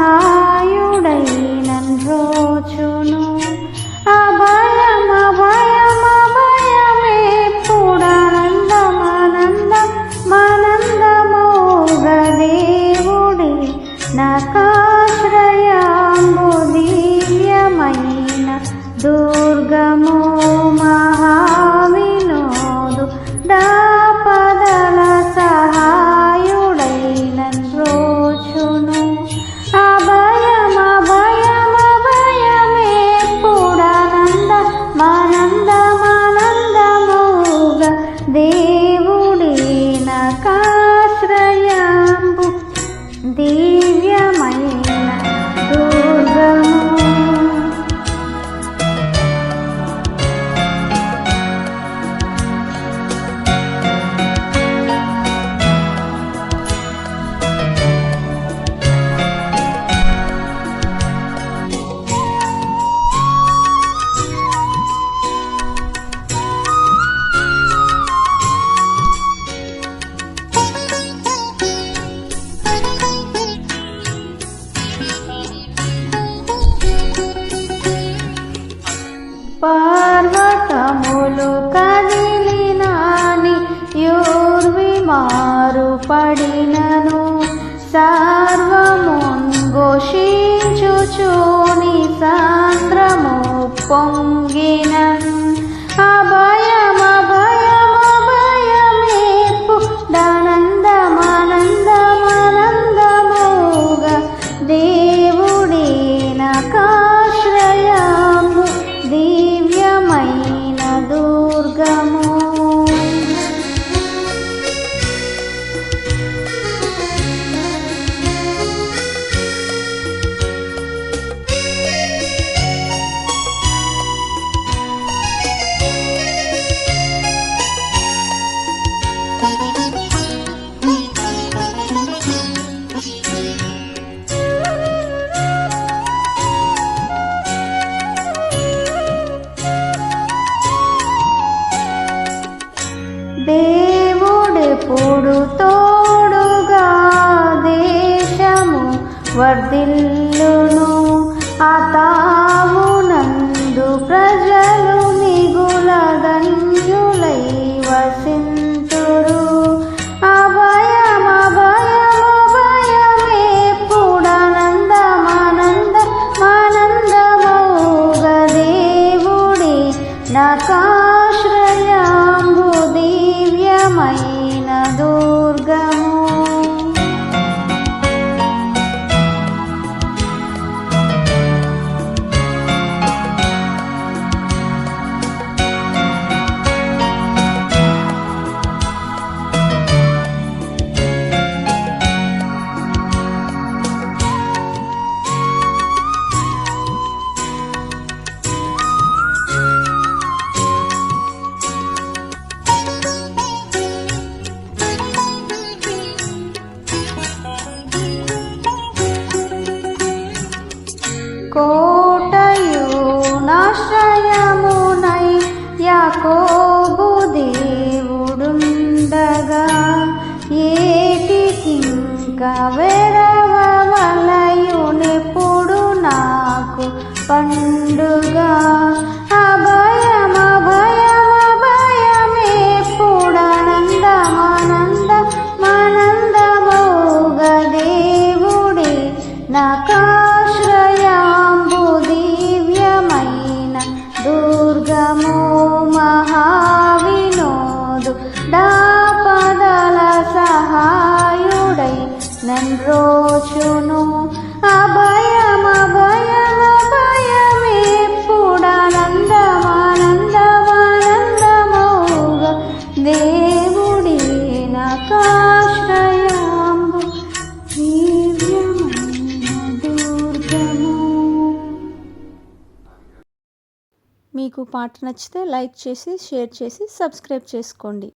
था మారు పడినను సర్వముంగోషించుచూని సాంద్రము పొంగినను. തോടുക ദേശമു വർദ്ധില്ല కోటయు నాశ్రయమునై యాకోబు దేవుడుండగా ఏటికింక వెరవలయునెప్పుడు నాకు పండుగ. అభయం అభయం అభయమేప్పుడానందమానంద మానందమోగ దేవుడి నకాశ్రయాంబు సహాయుడై నన్రోచును అభయం అభయం అభయమేప్పుడానందమానందమానందమోగ దేవుడి నకాశ్రయాంబు. దివ్యమైన మీకు పాట నచ్చితే లైక్ చేసి షేర్ చేసి సబ్స్క్రైబ్ చేసుకోండి.